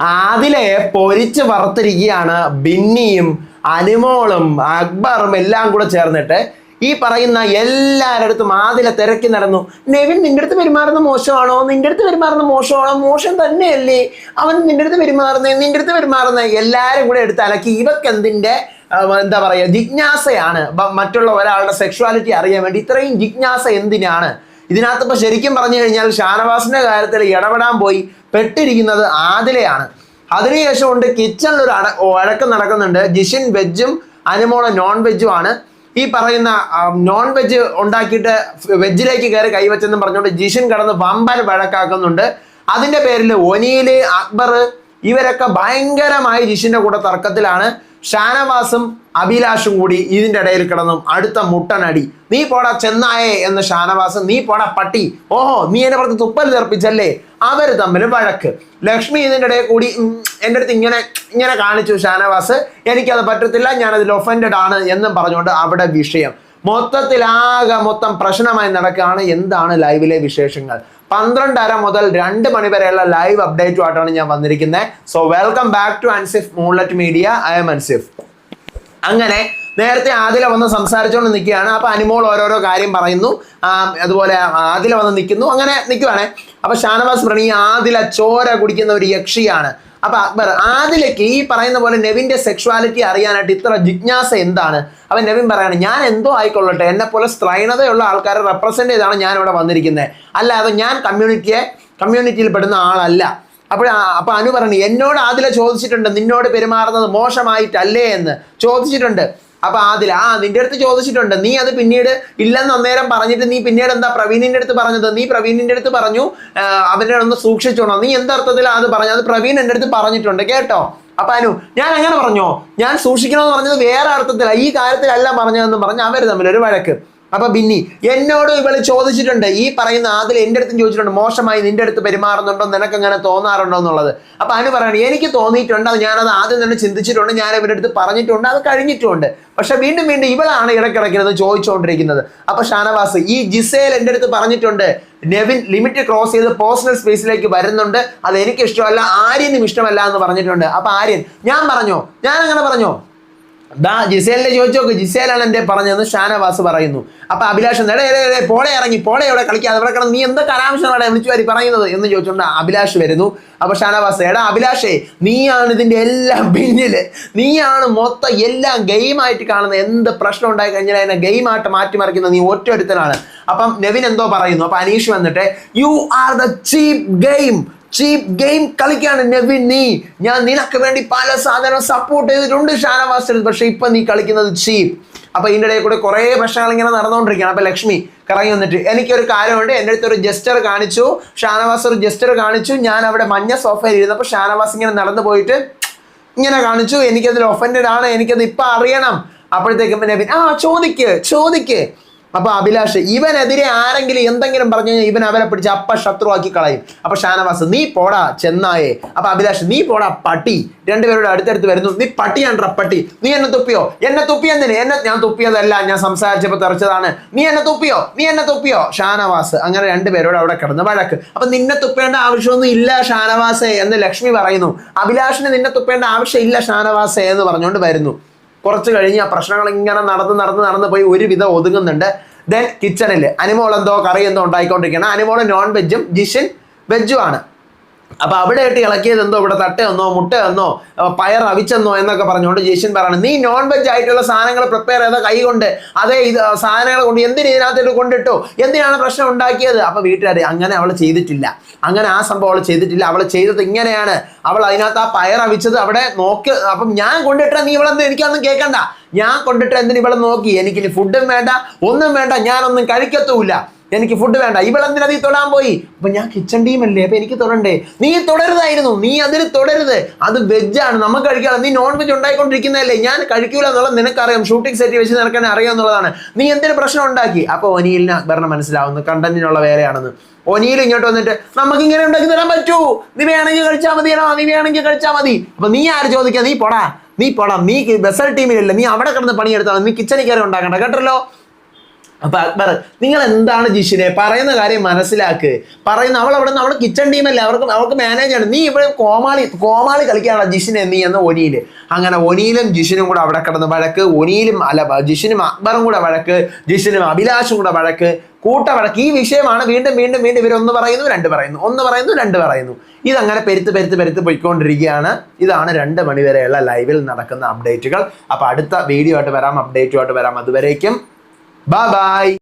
ആദിലെ പൊരിച്ച് വറുത്തിരിക്കുകയാണ് ബിന്നിയും അനുമോളും അക്ബറും എല്ലാം കൂടെ ചേർന്നിട്ട് ഈ പറയുന്ന എല്ലാവരുടെ അടുത്തും ആദിലെ തിരക്കി നടന്നു. നെവിൻ നിന്റെ അടുത്ത് പെരുമാറുന്ന മോശമാണോ? നിന്റെ അടുത്ത് പെരുമാറുന്ന മോശമാണോ? മോശം തന്നെയല്ലേ. അവൻ നിന്റെ അടുത്ത് പെരുമാറുന്നേ നിന്റെ അടുത്ത് പെരുമാറുന്നേ എല്ലാവരും കൂടെ എടുത്ത് അലക്കി. ഇവക്ക് എന്തിന്റെ എന്താ പറയുക ജിജ്ഞാസയാണ്. മറ്റുള്ള ഒരാളുടെ സെക്ഷുവാലിറ്റി അറിയാൻ വേണ്ടി ഇത്രയും ജിജ്ഞാസ എന്തിനാണ്? ഇതിനകത്ത് ശരിക്കും പറഞ്ഞു കഴിഞ്ഞാൽ ഷാനവാസിന്റെ കാര്യത്തിൽ ഇടപെടാൻ പോയി. പെട്ടിരിക്കുന്നത് ആദിലയാണ്. അതിനുശേഷം ഉണ്ട് കിച്ചണിൽ ഒരു അട വഴക്കം നടക്കുന്നുണ്ട്. ജിഷിൻ വെജും അനുമോൾ നോൺ വെജും ആണ് ഈ പറയുന്ന നോൺ വെജ് ഉണ്ടാക്കിയിട്ട് വെജിലേക്ക് കയറി കൈവച്ചെന്നും പറഞ്ഞുകൊണ്ട് ജിഷിൻ കടന്ന് വമ്പൻ വഴക്കാക്കുന്നുണ്ട്. അതിന്റെ പേരിൽ ഒനിയിൽ അക്ബർ ഇവരൊക്കെ ഭയങ്കരമായി ജിഷിന്റെ കൂടെ തർക്കത്തിലാണ്. ഷാനവാസും അഭിലാഷും കൂടി ഇതിന്റെ ഇടയിൽ കിടന്നും അടുത്ത മുട്ടനടി. നീ പോടാ ചെന്നായേ എന്ന് ഷാനവാസ് നീ പോടാ പട്ടി. ഓഹോ നീ എന്നെ പറഞ്ഞ് തുപ്പൽ തെറിപ്പിച്ചല്ലേ? അവർ തമ്മിൽ വഴക്ക്. ലക്ഷ്മി ഇതിന്റെ ഇടയിൽ കൂടി എന്റെ അടുത്ത് ഇങ്ങനെ ഇങ്ങനെ കാണിച്ചു ഷാനവാസ്. എനിക്കത് പറ്റത്തില്ല ഞാൻ അതിൽ ഒഫൻഡഡ് ആണ് എന്നും പറഞ്ഞുകൊണ്ട് അവിടെ വിഷയം. മൊത്തത്തിലാകെ മൊത്തം പ്രശ്നമായി നടക്കുകയാണ്. എന്താണ് ലൈവിലെ വിശേഷങ്ങൾ? പന്ത്രണ്ടര മുതൽ രണ്ട് മണി വരെയുള്ള ലൈവ് അപ്ഡേറ്റുമായിട്ടാണ് ഞാൻ വന്നിരിക്കുന്നത്. So welcome back to Ansif Moonlet media I am Ansif അങ്ങനെ നേരത്തെ ആദില വന്ന് സംസാരിച്ചുകൊണ്ട് നിൽക്കുകയാണ് അപ്പൊ അനിമോൾ ഓരോരോ കാര്യം പറയുന്നു. അതുപോലെ ആദില വന്ന് നിൽക്കുന്നു. അങ്ങനെ നിൽക്കുവാണേ. അപ്പൊ ഷാനവാസ് ഈ ആദില ചോര കുടിക്കുന്ന ഒരു യക്ഷിയാണ്. അപ്പൊ അക്ബർ ആദിലയ്ക്ക് ഈ പറയുന്ന പോലെ നെവിന്റെ സെക്ഷുവാലിറ്റി അറിയാനായിട്ട് ഇത്ര ജിജ്ഞാസ എന്താണ്? അപ്പൊ നെവിൻ പറയാണ് ഞാൻ എന്തോ ആയിക്കൊള്ളട്ടെ. എന്നെ പോലെ സ്ത്രൈണതയുള്ള ആൾക്കാരെ റെപ്രസെന്റ് ചെയ്താണ് ഞാൻ ഇവിടെ വന്നിരിക്കുന്നത്. അല്ലാതെ ഞാൻ കമ്മ്യൂണിറ്റിയെ കമ്മ്യൂണിറ്റിയിൽ പെടുന്ന ആളല്ല. അപ്പോൾ അപ്പൊ അനു പറഞ്ഞു എന്നോട് ആദില ചോദിച്ചിട്ടുണ്ട് നിന്നോട് പെരുമാറുന്നത് മോശമായിട്ടല്ലേ എന്ന്. ചോദിച്ചിട്ടുണ്ട്. അപ്പൊ ആദില ആ നിന്റെ അടുത്ത് ചോദിച്ചിട്ടുണ്ട്. നീ അത് പിന്നീട് ഇല്ലെന്ന് അന്നേരം പറഞ്ഞിട്ട് നീ പിന്നീട് എന്താ പ്രവീണിന്റെ അടുത്ത് പറഞ്ഞത്? നീ പ്രവീണിന്റെ അടുത്ത് പറഞ്ഞു അവനെ ഒന്ന് സൂക്ഷിച്ചോണോ? നീ എന്തർത്ഥത്തിൽ അത് പറഞ്ഞു അത് പ്രവീൺ എന്റെ അടുത്ത് പറഞ്ഞിട്ടുണ്ട് കേട്ടോ? അപ്പൊ അനു ഞാൻ അങ്ങനെ പറഞ്ഞോ? ഞാൻ സൂക്ഷിക്കണമെന്ന് പറഞ്ഞത് വേറെ അർത്ഥത്തിലാണ് ഈ കാര്യത്തിലല്ല പറഞ്ഞതെന്ന് പറഞ്ഞ് അവർ തമ്മിൽ ഒരു വഴക്ക്. അപ്പൊ ബിന്നി എന്നോട് ഇവൾ ചോദിച്ചിട്ടുണ്ട് ഈ പറയുന്ന ആദിൽ എന്റെ അടുത്തും ചോദിച്ചിട്ടുണ്ട് മോശമായി നിന്റെ അടുത്ത് പെരുമാറുന്നുണ്ടോ? നിനക്ക് അങ്ങനെ തോന്നാറുണ്ടോ എന്നുള്ളത്? അപ്പൊ അനു പറയണം എനിക്ക് തോന്നിയിട്ടുണ്ട് അത് ഞാനത് ആദ്യം തന്നെ ചിന്തിച്ചിട്ടുണ്ട് ഞാൻ ഇവരുടെ അടുത്ത് പറഞ്ഞിട്ടുണ്ട് അത് കഴിഞ്ഞിട്ടുണ്ട്. പക്ഷെ വീണ്ടും വീണ്ടും ഇവളാണ് ഇടയ്ക്കിടയ്ക്കിരുന്ന് ചോദിച്ചുകൊണ്ടിരിക്കുന്നത് അപ്പൊ ഷാനവാസ് ഈ ജിസേൽ എന്റെ അടുത്ത് പറഞ്ഞിട്ടുണ്ട് നെവിൻ ലിമിറ്റ് ക്രോസ് ചെയ്ത് പേഴ്സണൽ സ്പേസിലേക്ക് വരുന്നുണ്ട് അത് എനിക്ക് ഇഷ്ടമല്ല ആര്യനും ഇഷ്ടമല്ല എന്ന് പറഞ്ഞിട്ടുണ്ട്. അപ്പൊ ആര്യൻ ഞാൻ പറഞ്ഞോ? ഞാൻ അങ്ങനെ പറഞ്ഞോ? ദാ ജിസേലിനെ ചോദിച്ചു നോക്ക്. ജിസേലാണ് എന്റെ പറഞ്ഞതെന്ന് ഷാനവാസ് പറയുന്നു. അപ്പൊ അഭിലാഷ് എടേ എടേ, ഇറങ്ങി പോളെ എവിടെ കളിക്കാതെ അവിടെ കിടന്ന് നീ എന്തൊക്കെ അനാവശ്യമാണ് വിളിച്ചു വരി പറയുന്നത് എന്ന് ചോദിച്ചുകൊണ്ട് അഭിലാഷ് വരുന്നു. അപ്പൊ ഷാനവാസ് എടാ അഭിലാഷേ നീയാണ് ഇതിന്റെ എല്ലാം പിന്നിൽ. നീയാണ് മൊത്തം എല്ലാം ഗെയിമായിട്ട് കാണുന്നത് എന്ത് പ്രശ്നം ഉണ്ടായി കഴിഞ്ഞാൽ അതിനെ ഗെയിമായിട്ട് മാറ്റിമറിക്കുന്നത് നീ ഒറ്റ ഒരുത്തനാണ്. അപ്പം നെവിൻ എന്തോ പറയുന്നു. അപ്പൊ അനീഷ് വന്നിട്ട് you are the cheap game cheap game കളിക്കാണ് Nevin നീ. ഞാൻ നിനക്ക് വേണ്ടി പല സാധനം സപ്പോർട്ട് ചെയ്തിട്ടുണ്ട് ഷാനവാസിൽ പക്ഷെ ഇപ്പൊ നീ കളിക്കുന്നത് ചീപ്പ് അപ്പൊ ഇതിന്റെ ഇടയിൽ കൂടെ കുറെ പ്രശ്നങ്ങൾ ഇങ്ങനെ നടന്നുകൊണ്ടിരിക്കുകയാണ്. അപ്പൊ ലക്ഷ്മി കറങ്ങി വന്നിട്ട് എനിക്കൊരു കാര്യമുണ്ട്. എന്റെ അടുത്ത് ഒരു ജസ്റ്റർ കാണിച്ചു. ഷാനവാസ് ഒരു ജസ്റ്റർ കാണിച്ചു. ഞാൻ അവിടെ മഞ്ഞ സോഫയിൽ ഇരുന്നപ്പോൾ ഷാനവാസ് ഇങ്ങനെ നടന്നു പോയിട്ട് ഇങ്ങനെ കാണിച്ചു. എനിക്കതിൽ ഒഫൻഡഡ് ആണ്. എനിക്കത് ഇപ്പൊ അറിയണം. അപ്പോഴത്തേക്കും നെവിൻ ആ ചോദിക്ക് ചോദിക്ക്. അപ്പൊ അഭിലാഷ് ഇവനെതിരെ ആരെങ്കിലും എന്തെങ്കിലും പറഞ്ഞു കഴിഞ്ഞാൽ ഇവൻ അവരെ പിടിച്ച് അപ്പ ശത്രുവാക്കി കളയും. അപ്പൊ ഷാനവാസ് നീ പോടാ ചെന്നായേ. അപ്പൊ അഭിലാഷ് നീ പോടാ പട്ടി. രണ്ടുപേരുടെ അടുത്തടുത്ത് വരുന്നു. നീ പട്ടിയാണ്ട്ര പട്ടി. നീ എന്നെ തുപ്പിയോ? എന്നെ തുപ്പിയെന്തിന് എന്നെ ഞാൻ തുപ്പിയതല്ല. ഞാൻ സംസാരിച്ചപ്പോ തെറിച്ചതാണ്. നീ എന്നെ തുപ്പിയോ? നീ എന്നെ തുപ്പിയോ? ഷാനവാസ് അങ്ങനെ രണ്ടുപേരോട് അവിടെ കിടന്ന് വഴക്ക്. അപ്പൊ നിന്നെ തുപ്പേണ്ട ആവശ്യമൊന്നും ഇല്ല ഷാനവാസേ എന്ന് ലക്ഷ്മി പറയുന്നു. അഭിലാഷിന് നിന്നെ തുപ്പേണ്ട ആവശ്യമില്ല ഷാനവാസേ എന്ന് പറഞ്ഞുകൊണ്ട് വരുന്നു. കുറച്ച് കഴിഞ്ഞ് ആ പ്രശ്നങ്ങൾ ഇങ്ങനെ നടന്ന് നടന്ന് നടന്ന് പോയി ഒരുവിധം ഒതുങ്ങുന്നുണ്ട്. ദെൻ കിച്ചണിൽ അനിമോൾ എന്തോ കറി എന്തോ ഉണ്ടായിക്കൊണ്ടിരിക്കുകയാണ്. അനിമോൾ നോൺ വെജും ജിഷിൻ വെജും ആണ്. അപ്പൊ അവിടെ ഇട്ട് ഇളക്കിയത് എന്തോ ഇവിടെ തട്ടയെന്നോ മുട്ടയെന്നോ പയർ അവിച്ചെന്നോ എന്നൊക്കെ പറഞ്ഞുകൊണ്ട് ജേഷൻ പറയണം നീ നോൺ വെജ് ആയിട്ടുള്ള സാധനങ്ങൾ പ്രിപ്പയർ ചെയ്ത കൈ കൊണ്ട്? അതേ ഇത് സാധനങ്ങൾ കൊണ്ട് എന്തിനു ഇതിനകത്തോട്ട് കൊണ്ടിട്ടു? എന്തിനാണ് പ്രശ്നം ഉണ്ടാക്കിയത്? അപ്പൊ വീട്ടുകാർ അങ്ങനെ അവൾ ചെയ്തിട്ടില്ല. അങ്ങനെ ആ സംഭവം അവൾ ചെയ്തിട്ടില്ല. അവൾ ചെയ്തത് ഇങ്ങനെയാണ്. അവൾ അതിനകത്ത് ആ പയർ അവിച്ചത് അവിടെ നോക്കി അപ്പം ഞാൻ കൊണ്ടിട്ട നീ ഇവളെന്ന് എനിക്കൊന്നും കേൾക്കണ്ട ഞാൻ കൊണ്ടിട്ട് എന്തിനു ഇവളെ നോക്കി? എനിക്കിനി ഫുഡും വേണ്ട ഒന്നും വേണ്ട ഞാനൊന്നും കഴിക്കത്തുമില്ല. എനിക്ക് ഫുഡ് വേണ്ട. ഇവളെന്തിനാ നീ തൊടാൻ പോയി? അപ്പൊ ഞാൻ കിച്ചൺ ടീമല്ലേ അപ്പൊ എനിക്ക് തൊടണ്ടേ? നീ തുടരുതായിരുന്നു. നീ അതിൽ തുടരുത്. അത് വെജാണ് നമുക്ക് കഴിക്കാതെ നീ നോൺ വെജ് ഉണ്ടായിക്കൊണ്ടിരിക്കുന്നതല്ലേ? ഞാൻ കഴിക്കൂല എന്നുള്ളത് നിനക്കറിയാം. ഷൂട്ടിംഗ് സെറ്റ് വെച്ച് നിനക്കെന്നെ അറിയാം എന്നുള്ളതാണ്. നീ എന്തിനു പ്രശ്നം ഉണ്ടാക്കി? അപ്പൊ ഒനിയിലിന് അക്ബറിനെ മനസ്സിലാവുന്നു. കണ്ടന്റിനുള്ള വേറെയാണെന്ന് ഒനിയിൽ ഇങ്ങോട്ട് വന്നിട്ട് നമുക്ക് ഇങ്ങനെ ഉണ്ടാക്കി തരാൻ പറ്റൂ. നീ വേണമെങ്കിൽ കഴിച്ചാൽ മതിയാണോ നീ വേണമെങ്കിൽ കഴിച്ചാൽ മതി. അപ്പൊ നീ ആര് ചോദിക്കുക നീ പോടാ. നീ പോടാ. നീ ബെസൽ ടീമിലല്ല നീ അവിടെ കിടന്ന് പണിയെടുത്താൽ നീ കിച്ചണിൽ കയറി ഉണ്ടാക്കണ്ട. കേട്ടല്ലോ? അപ്പൊ അക്ബർ നിങ്ങൾ എന്താണ് ജിഷിനെ പറയുന്ന കാര്യം മനസ്സിലാക്ക്. പറയുന്ന അവൾ അവിടെ നമ്മുടെ കിച്ചൺ ടീമല്ലേ അവർക്ക് അവർക്ക് മാനേജാണ് നീ ഇവിടെ കോമാളി കോമാളി കളിക്കാനുള്ള ജിഷിനെ നീ എന്ന ഒനിയിൽ അങ്ങനെ ഒനിയിലും ജിഷിനും കൂടെ അവിടെ കിടന്ന് വഴക്ക് ഒനിയിലും അല്ല ജിഷിനും അക്ബറും കൂടെ വഴക്ക് ജിഷിനും അഭിലാഷും കൂടെ വഴക്ക് കൂട്ട വഴക്ക് ഈ വിഷയമാണ് വീണ്ടും വീണ്ടും വീണ്ടും ഇവർ ഒന്ന് പറയുന്നു രണ്ട് പറയുന്നു ഒന്ന് പറയുന്നു രണ്ട് പറയുന്നു. ഇതങ്ങനെ പെരുത്ത് പെരുത്ത് പെരുത്ത് പോയിക്കൊണ്ടിരിക്കുകയാണ്. ഇതാണ് രണ്ട് മണിവരെയുള്ള ലൈവിൽ നടക്കുന്ന അപ്ഡേറ്റുകൾ അപ്പൊ അടുത്ത വീഡിയോ ആയിട്ട് വരാം അപ്ഡേറ്റുമായിട്ട് വരാം. അതുവരേക്കും Bye-bye!